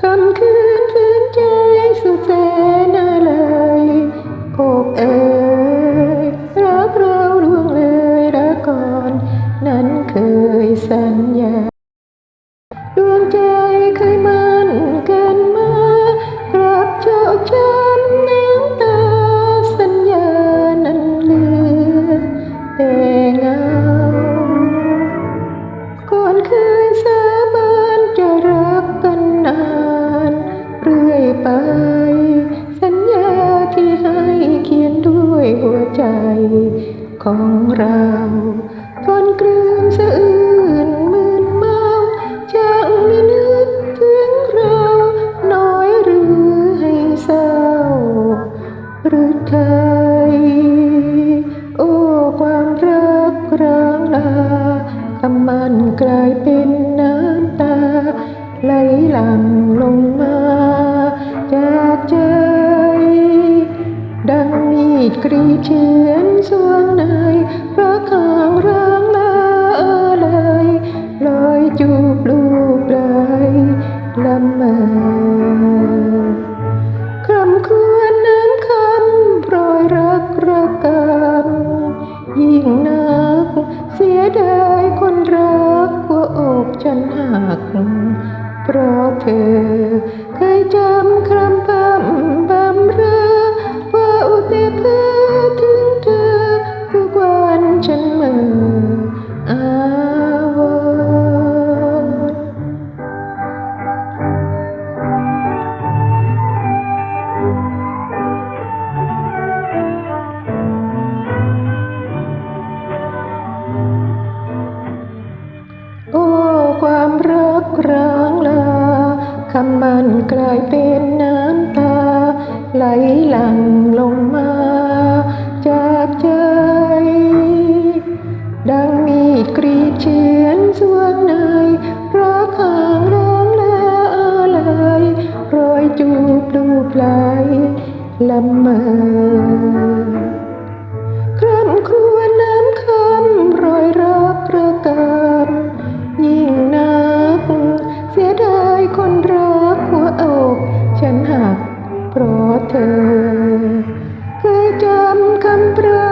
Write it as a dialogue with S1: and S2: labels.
S1: คำคืนคืนใจสุดแสนอะไยพบเอ่รักเราล่วงเลยรักก่อน นั้นเคยสัญญาดวงใจเคยมา ของเราทนกลืนสะอื้นมึนเมาจะไม่นึกถึงเราน้อยหรือให้เศร้า หรือไทยโอ้ความรักร้างลาคำมันกลายเป็นน้ำตาไหลหลั่ง ดกรีเฉือนสวงในรักห่างร้างลาเลยลอยจูบลูกไหลละเมอคำควรน้ำคำโปรยรักระกำยิ่งนัก เสียดายคนรักหัวอกฉันหัก เพราะเธอเคยจำคำพำบำเรอ ร้างลาคำมันกลายเป็นน้ำตา ไหลหลั่งลงมา จากใจ ดังมีดกรีดเฉือนสวงในรักห่างร้องและอะไรรอยจูบลูบไหลละเมอ เพราะเธอ เคยจำคำพระ